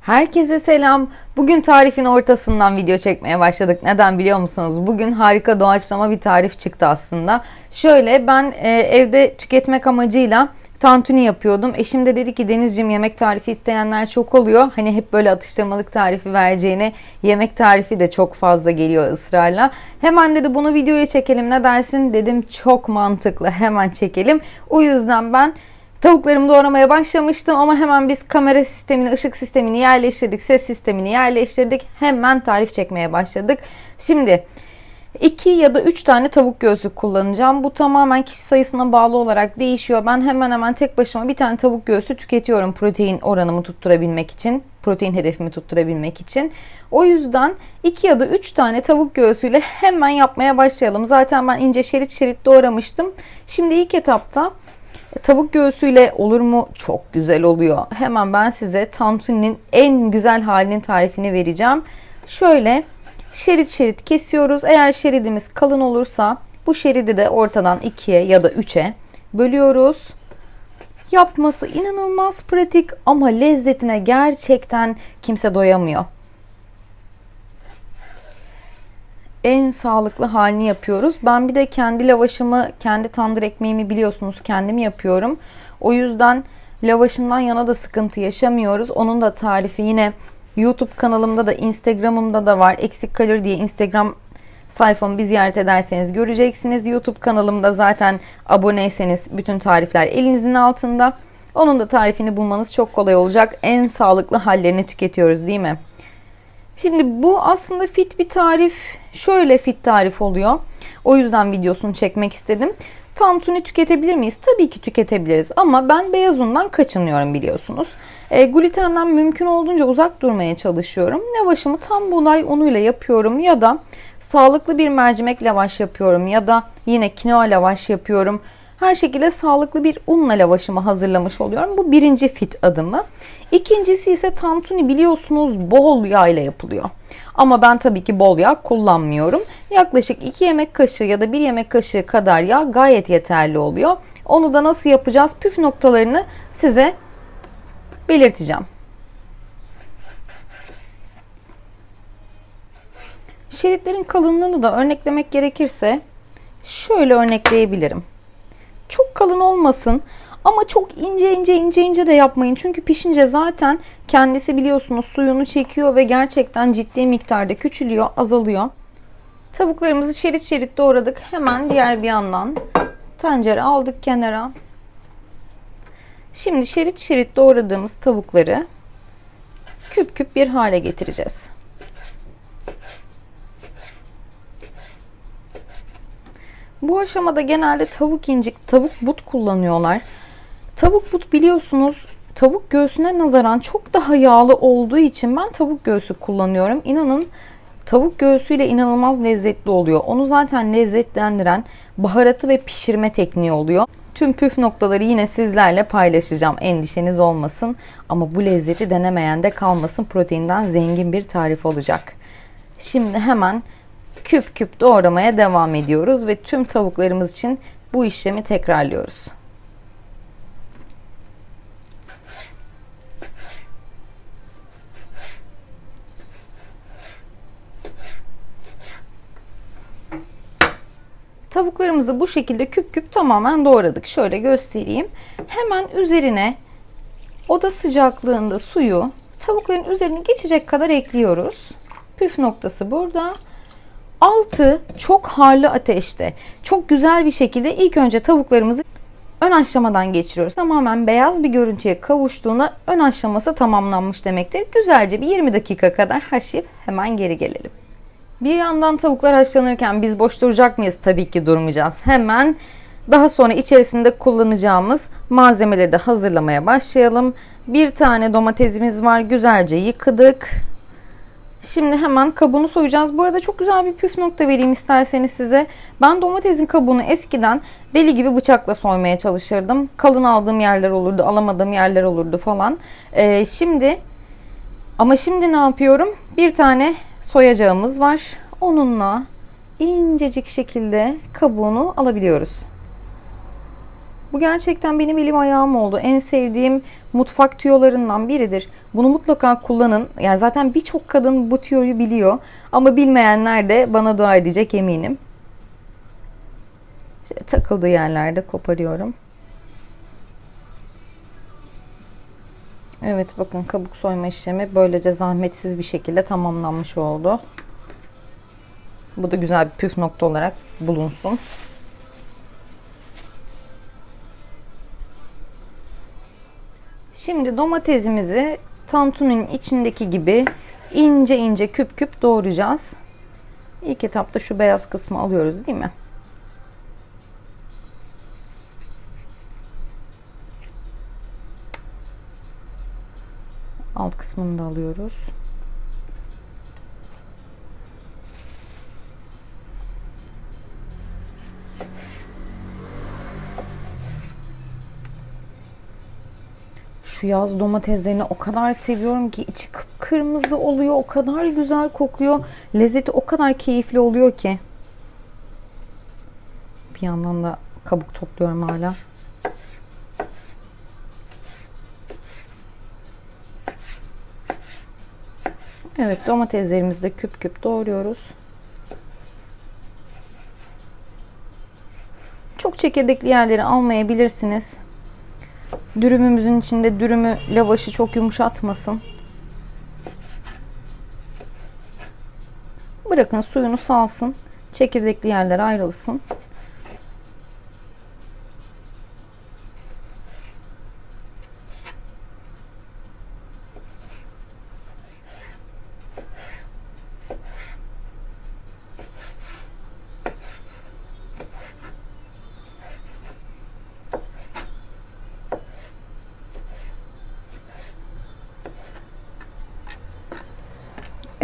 Herkese selam. Bugün tarifin ortasından video çekmeye başladık. Neden biliyor musunuz? Bugün harika doğaçlama bir tarif çıktı aslında. Şöyle ben e, evde tüketmek amacıyla tantuni yapıyordum. Eşim de dedi ki Denizciğim yemek tarifi isteyenler çok oluyor. Hani hep böyle atıştırmalık tarifi vereceğine yemek tarifi de çok fazla geliyor ısrarla. Hemen dedi bunu videoya çekelim ne dersin? Dedim çok mantıklı hemen çekelim. O yüzden ben Tavuklarımı doğramaya başlamıştım ama hemen biz kamera sistemini, ışık sistemini yerleştirdik, ses sistemini yerleştirdik. Hemen tarif çekmeye başladık. Şimdi 2 ya da 3 tane tavuk göğsü kullanacağım. Bu tamamen kişi sayısına bağlı olarak değişiyor. Ben hemen hemen tek başıma bir tane tavuk göğsü tüketiyorum protein oranımı tutturabilmek için. Protein hedefimi tutturabilmek için. O yüzden 2 ya da 3 tane tavuk göğsüyle hemen yapmaya başlayalım. Zaten ben ince şerit şerit doğramıştım. Şimdi ilk etapta Tavuk göğsüyle olur mu? Çok güzel oluyor. Hemen ben size tantuninin en güzel halinin tarifini vereceğim. Şöyle şerit şerit kesiyoruz. Eğer şeridimiz kalın olursa bu şeridi de ortadan ikiye ya da üçe bölüyoruz. Yapması inanılmaz pratik ama lezzetine gerçekten kimse doyamıyor. en sağlıklı halini yapıyoruz. Ben bir de kendi lavaşımı, kendi tandır ekmeğimi biliyorsunuz kendim yapıyorum. O yüzden lavaşından yana da sıkıntı yaşamıyoruz. Onun da tarifi yine YouTube kanalımda da Instagram'ımda da var. Eksik kalır diye Instagram sayfamı bir ziyaret ederseniz göreceksiniz. YouTube kanalımda zaten aboneyseniz bütün tarifler elinizin altında. Onun da tarifini bulmanız çok kolay olacak. En sağlıklı hallerini tüketiyoruz değil mi? Şimdi bu aslında fit bir tarif. Şöyle fit tarif oluyor. O yüzden videosunu çekmek istedim. Tantuni tüketebilir miyiz? Tabii ki tüketebiliriz ama ben beyaz undan kaçınıyorum biliyorsunuz. E, glutenden mümkün olduğunca uzak durmaya çalışıyorum. Lavaşımı tam buğday unuyla yapıyorum ya da sağlıklı bir mercimek lavaş yapıyorum ya da yine kinoa lavaş yapıyorum. Her şekilde sağlıklı bir unla lavaşımı hazırlamış oluyorum. Bu birinci fit adımı. İkincisi ise tantuni biliyorsunuz bol yağ ile yapılıyor. Ama ben tabii ki bol yağ kullanmıyorum. Yaklaşık 2 yemek kaşığı ya da 1 yemek kaşığı kadar yağ gayet yeterli oluyor. Onu da nasıl yapacağız püf noktalarını size belirteceğim. Şeritlerin kalınlığını da örneklemek gerekirse şöyle örnekleyebilirim. Çok kalın olmasın ama çok ince ince ince ince de yapmayın. Çünkü pişince zaten kendisi biliyorsunuz suyunu çekiyor ve gerçekten ciddi miktarda küçülüyor, azalıyor. Tavuklarımızı şerit şerit doğradık. Hemen diğer bir yandan tencere aldık kenara. Şimdi şerit şerit doğradığımız tavukları küp küp bir hale getireceğiz. Bu aşamada genelde tavuk incik, tavuk but kullanıyorlar. Tavuk but biliyorsunuz tavuk göğsüne nazaran çok daha yağlı olduğu için ben tavuk göğsü kullanıyorum. İnanın tavuk göğsüyle inanılmaz lezzetli oluyor. Onu zaten lezzetlendiren baharatı ve pişirme tekniği oluyor. Tüm püf noktaları yine sizlerle paylaşacağım. Endişeniz olmasın. Ama bu lezzeti denemeyen de kalmasın. Proteinden zengin bir tarif olacak. Şimdi hemen küp küp doğramaya devam ediyoruz ve tüm tavuklarımız için bu işlemi tekrarlıyoruz. Tavuklarımızı bu şekilde küp küp tamamen doğradık. Şöyle göstereyim. Hemen üzerine oda sıcaklığında suyu tavukların üzerine geçecek kadar ekliyoruz. Püf noktası burada. Altı çok harlı ateşte çok güzel bir şekilde ilk önce tavuklarımızı ön aşamadan geçiriyoruz. Tamamen beyaz bir görüntüye kavuştuğunda ön aşaması tamamlanmış demektir. Güzelce bir 20 dakika kadar haşlayıp hemen geri gelelim. Bir yandan tavuklar haşlanırken biz boş duracak mıyız? Tabii ki durmayacağız. Hemen daha sonra içerisinde kullanacağımız malzemeleri de hazırlamaya başlayalım. Bir tane domatesimiz var. Güzelce yıkadık. Şimdi hemen kabuğunu soyacağız. Bu arada çok güzel bir püf nokta vereyim isterseniz size. Ben domatesin kabuğunu eskiden deli gibi bıçakla soymaya çalışırdım. Kalın aldığım yerler olurdu, alamadığım yerler olurdu falan. Ee, şimdi ama şimdi ne yapıyorum? Bir tane soyacağımız var. Onunla incecik şekilde kabuğunu alabiliyoruz. Bu gerçekten benim elim ayağım oldu. En sevdiğim mutfak tüyolarından biridir. Bunu mutlaka kullanın. Yani zaten birçok kadın bu tüyoyu biliyor. Ama bilmeyenler de bana dua edecek eminim. İşte takıldığı yerlerde koparıyorum. Evet bakın kabuk soyma işlemi böylece zahmetsiz bir şekilde tamamlanmış oldu. Bu da güzel bir püf nokta olarak bulunsun. Şimdi domatesimizi tantuninin içindeki gibi ince ince küp küp doğrayacağız. İlk etapta şu beyaz kısmı alıyoruz değil mi? Alt kısmını da alıyoruz. Şu yaz domateslerini o kadar seviyorum ki içi kırmızı oluyor, o kadar güzel kokuyor. Lezzeti o kadar keyifli oluyor ki. Bir yandan da kabuk topluyorum hala. Evet domateslerimizi de küp küp doğruyoruz. Çok çekirdekli yerleri almayabilirsiniz. Dürümümüzün içinde dürümü lavaşı çok yumuşatmasın. Bırakın suyunu salsın. Çekirdekli yerler ayrılsın.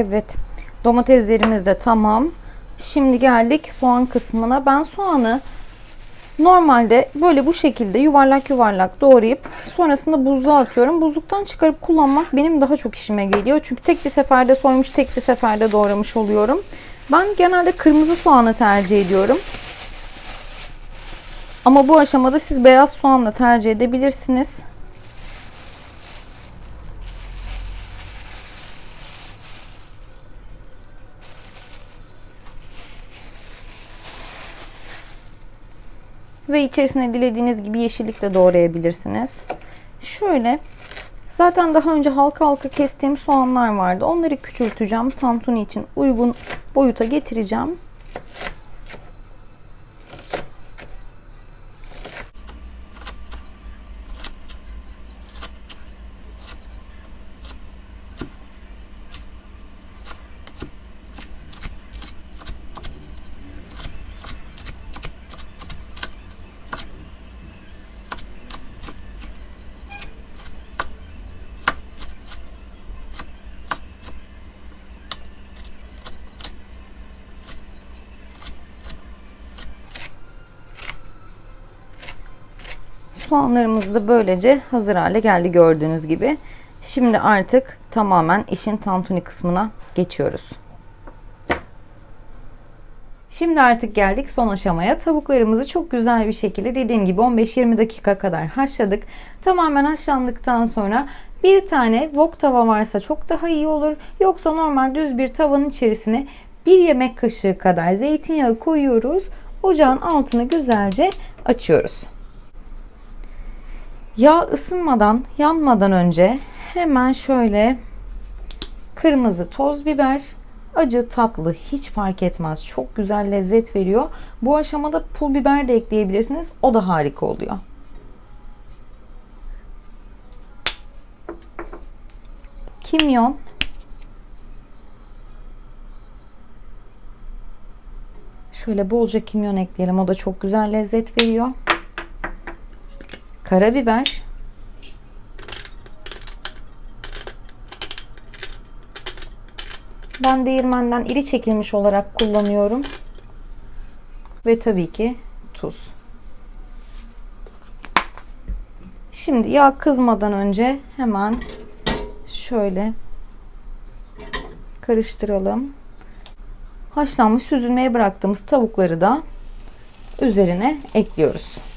Evet. Domateslerimiz de tamam. Şimdi geldik soğan kısmına. Ben soğanı normalde böyle bu şekilde yuvarlak yuvarlak doğrayıp sonrasında buzluğa atıyorum. Buzluktan çıkarıp kullanmak benim daha çok işime geliyor. Çünkü tek bir seferde soymuş, tek bir seferde doğramış oluyorum. Ben genelde kırmızı soğanı tercih ediyorum. Ama bu aşamada siz beyaz soğanla tercih edebilirsiniz. Ve içerisine dilediğiniz gibi yeşillik de doğrayabilirsiniz. Şöyle zaten daha önce halka halka kestiğim soğanlar vardı. Onları küçülteceğim. Tantuni için uygun boyuta getireceğim. Soğanlarımız da böylece hazır hale geldi gördüğünüz gibi. Şimdi artık tamamen işin tantuni kısmına geçiyoruz. Şimdi artık geldik son aşamaya. Tavuklarımızı çok güzel bir şekilde dediğim gibi 15-20 dakika kadar haşladık. Tamamen haşlandıktan sonra bir tane wok tava varsa çok daha iyi olur. Yoksa normal düz bir tavanın içerisine bir yemek kaşığı kadar zeytinyağı koyuyoruz. Ocağın altını güzelce açıyoruz. Yağ ısınmadan, yanmadan önce hemen şöyle kırmızı toz biber, acı tatlı hiç fark etmez. Çok güzel lezzet veriyor. Bu aşamada pul biber de ekleyebilirsiniz. O da harika oluyor. Kimyon Şöyle bolca kimyon ekleyelim. O da çok güzel lezzet veriyor karabiber, ben değirmenden iri çekilmiş olarak kullanıyorum. Ve tabii ki tuz. Şimdi yağ kızmadan önce hemen şöyle karıştıralım. haşlanmış süzülmeye bıraktığımız tavukları da üzerine ekliyoruz.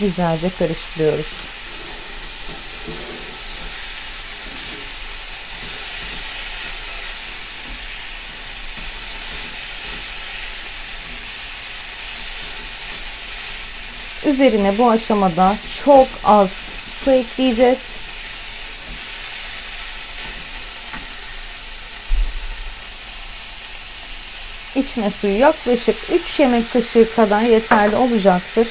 Güzelce karıştırıyoruz. Üzerine bu aşamada çok az su ekleyeceğiz. İçme suyu yaklaşık 3 yemek kaşığı kadar yeterli olacaktır.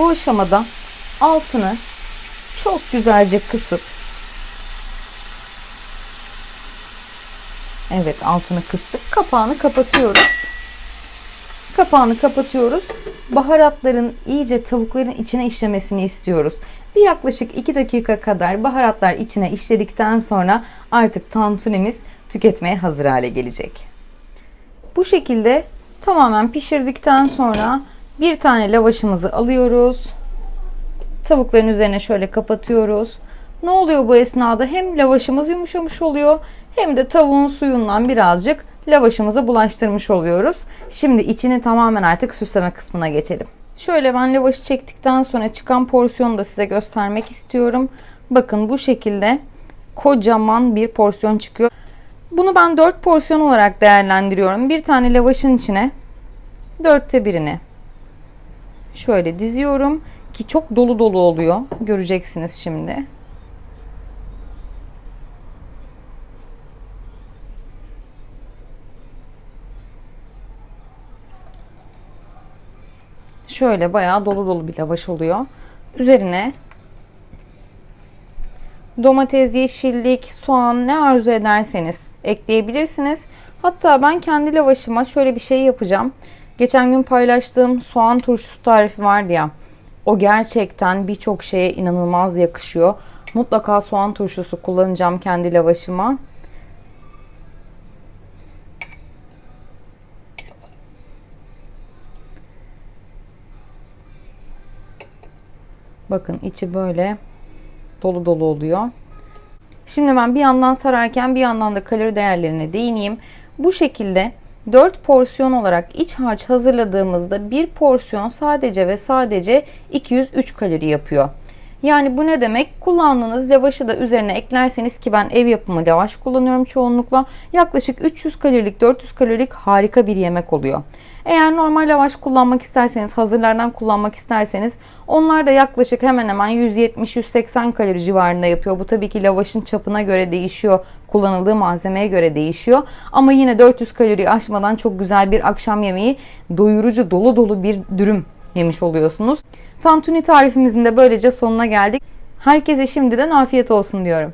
Bu aşamada altını çok güzelce kısıp Evet altını kıstık. Kapağını kapatıyoruz. Kapağını kapatıyoruz. Baharatların iyice tavukların içine işlemesini istiyoruz. Bir yaklaşık 2 dakika kadar baharatlar içine işledikten sonra artık tantunimiz tüketmeye hazır hale gelecek. Bu şekilde tamamen pişirdikten sonra bir tane lavaşımızı alıyoruz. Tavukların üzerine şöyle kapatıyoruz. Ne oluyor bu esnada? Hem lavaşımız yumuşamış oluyor hem de tavuğun suyundan birazcık lavaşımıza bulaştırmış oluyoruz. Şimdi içini tamamen artık süsleme kısmına geçelim. Şöyle ben lavaşı çektikten sonra çıkan porsiyonu da size göstermek istiyorum. Bakın bu şekilde kocaman bir porsiyon çıkıyor. Bunu ben 4 porsiyon olarak değerlendiriyorum. Bir tane lavaşın içine dörtte birini şöyle diziyorum ki çok dolu dolu oluyor. Göreceksiniz şimdi. Şöyle bayağı dolu dolu bir lavaş oluyor. Üzerine domates, yeşillik, soğan ne arzu ederseniz ekleyebilirsiniz. Hatta ben kendi lavaşıma şöyle bir şey yapacağım. Geçen gün paylaştığım soğan turşusu tarifi vardı ya. O gerçekten birçok şeye inanılmaz yakışıyor. Mutlaka soğan turşusu kullanacağım kendi lavaşıma. Bakın içi böyle dolu dolu oluyor. Şimdi ben bir yandan sararken bir yandan da kalori değerlerine değineyim. Bu şekilde 4 porsiyon olarak iç harç hazırladığımızda bir porsiyon sadece ve sadece 203 kalori yapıyor. Yani bu ne demek? Kullandığınız lavaşı da üzerine eklerseniz ki ben ev yapımı lavaş kullanıyorum çoğunlukla. Yaklaşık 300 kalorilik 400 kalorilik harika bir yemek oluyor. Eğer normal lavaş kullanmak isterseniz, hazırlardan kullanmak isterseniz onlar da yaklaşık hemen hemen 170-180 kalori civarında yapıyor. Bu tabii ki lavaşın çapına göre değişiyor, kullanıldığı malzemeye göre değişiyor. Ama yine 400 kalori aşmadan çok güzel bir akşam yemeği, doyurucu, dolu dolu bir dürüm yemiş oluyorsunuz. Tantuni tarifimizin de böylece sonuna geldik. Herkese şimdiden afiyet olsun diyorum.